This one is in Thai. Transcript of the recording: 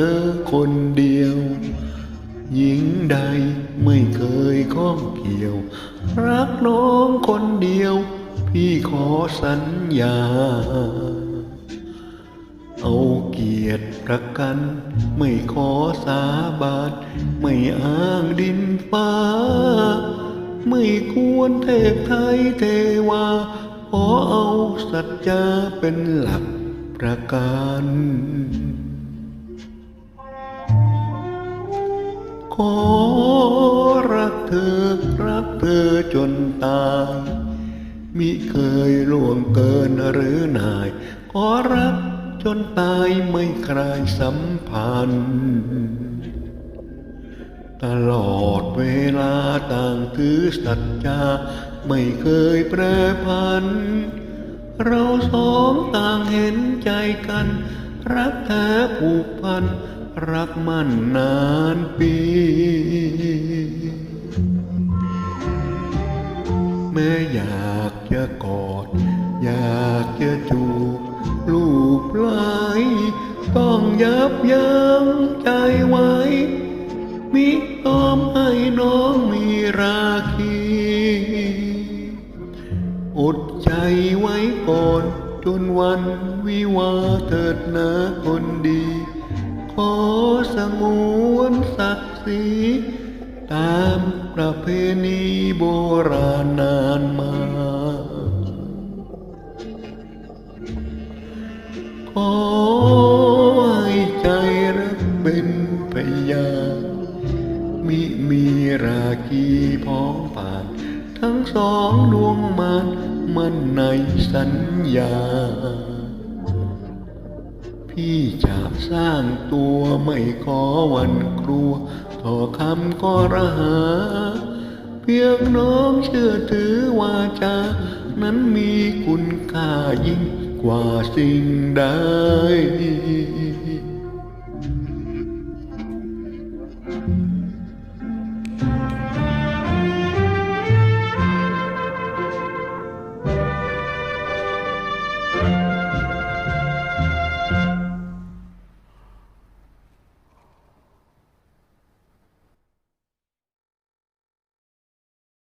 เธอคนเดียว หญิงใดไม่เคยข้องเกี่ยว รักน้องคนเดียว พี่ขอสัญญา เอาเกียรติประกัน ไม่ขอสาบานไม่อ้างดินฟ้า ไม่ควรเทพไทยเทวา ขอเอาสัจจาเป็นหลักประกัน จนตายมิเคยล่วงเกินหรือนาย ขอรักจนตายไม่คลายสัมพันธ์ ตลอดเวลาต่างถือสัจจา ไม่เคยแปรพัน เราสองต่างเห็นใจกัน รักแท้ผูกพัน รักมั่นนานปี ม้อยากจะกอด อยากจะจูบลูบไหลต้องยับยั้งใจไว้ มิยอมให้น้องมีราคีอดใจไว้ก่อนจนวันวิวาเถิดนะคนดี ขอสงวนศักดิ์ศรี ตามประเพณีโบราณนานมา ขอให้ใจรักเป็นพยานมิมีราคีพ้องผ่าน ทั้งสองดวงมานมันในสัญญา ที่จะสร้างตัวไม่ขอวันกลัว ต่อคำก็ระหา เพียงน้องเชื่อถือวาจา นั้นมีคุณค่ายิ่งกว่าสิ่งใด